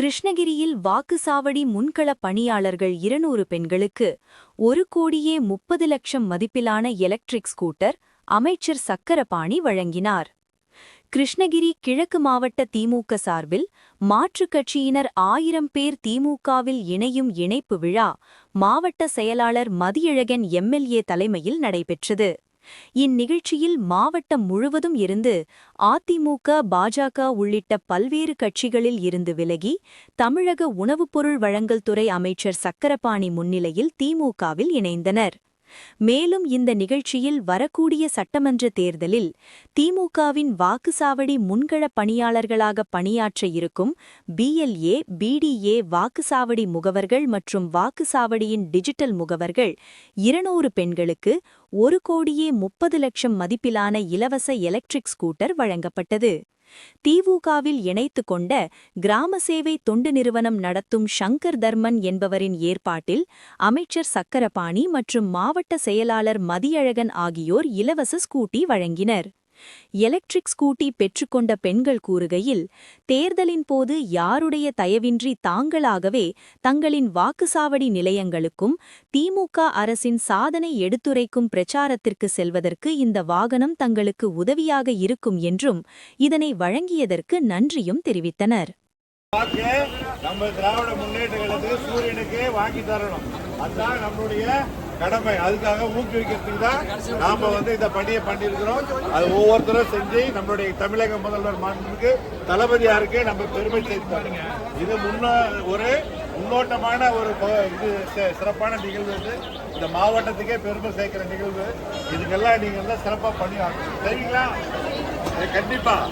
கிருஷ்ணகிரியில் வாக்குச்சாவடி முன்கள பணியாளர்கள் இருநூறு பெண்களுக்கு ஒரு கோடியே முப்பது லட்சம் மதிப்பிலான எலக்ட்ரிக் ஸ்கூட்டர் அமைச்சர் சக்கரபாணி வழங்கினார். கிருஷ்ணகிரி கிழக்கு மாவட்ட திமுக சார்பில் மாற்றுக் கட்சியினர் ஆயிரம் பேர் திமுகவில் இணையும் இணைப்பு விழா மாவட்ட செயலாளர் மதியழகன் எம்எல்ஏ தலைமையில் நடைபெற்றது. இந்நிகழ்ச்சியில் மாவட்டம் முழுவதும் இருந்து அதிமுக பாஜக உள்ளிட்ட பல்வேறு கட்சிகளில் இருந்து விலகி தமிழக உணவுப் பொருள் வழங்கல் துறை அமைச்சர் சக்கரபாணி முன்னிலையில் திமுகவில் இணைந்தனர். மேலும் இந்த நிகழ்ச்சியில் வரக்கூடிய சட்டமன்ற தேர்தலில் திமுகவின் வாக்குச்சாவடி முன்கள பணியாளர்களாக பணியாற்ற இருக்கும் பிஎல்ஏ பிடிஏ வாக்குச்சாவடி முகவர்கள் மற்றும் வாக்குச்சாவடியின் டிஜிட்டல் முகவர்கள் இருநூறு பெண்களுக்கு ஒரு கோடியே முப்பது லட்சம் மதிப்பிலான இலவச எலக்ட்ரிக் ஸ்கூட்டர் வழங்கப்பட்டது. திமுகவில் இணைத்து கொண்ட கிராம சேவை தொண்டு நிறுவனம் நடத்தும் ஷங்கர் தர்மன் என்பவரின் ஏற்பாட்டில் அமைச்சர் சக்கரபாணி மற்றும் மாவட்ட செயலாளர் மதியழகன் ஆகியோர் இலவச ஸ்கூட்டி வழங்கினர். எலக்ட்ரிக் ஸ்கூட்டி பெற்றுக்கொண்ட பெண்கள் கூறுகையில் தேர்தலின் போது யாருடைய தயவின்றி தாங்களாகவே தங்களின் வாக்குச்சாவடி நிலையங்களுக்கும் திமுக அரசின் சாதனை எடுத்துரைக்கும் பிரச்சாரத்திற்கு செல்வதற்கு இந்த வாகனம் தங்களுக்கு உதவியாக இருக்கும் என்றும் இதனை வழங்கியதற்கு நன்றியும் தெரிவித்தனர். நம்ம திராவிட முன்னேற்ற சூரியனுக்கு வாங்கி தரணும். அதுதான் நம்மளுடைய கடமை அதுக்காக ஊக்குவிக்கிறதுக்கு தான் நாம வந்து இந்த பணியை பண்ணியிருக்கிறோம். அது ஒவ்வொருத்தரும் செஞ்சு நம்மளுடைய தமிழக முதல்வர் மாண்புக்கு தளபதியாருக்கு நம்ம பெருமை சேர்த்து இது முன்ன ஒரு முன்னோட்டமான ஒரு இது சிறப்பான நிகழ்வு இது. இந்த மாவட்டத்துக்கே பெருமை சேர்க்கிற நிகழ்வு. இதுக்கெல்லாம் நீங்கள் எல்லாம் சிறப்பாக பண்ணி ஆகணும் சரிங்களா கண்டிப்பாக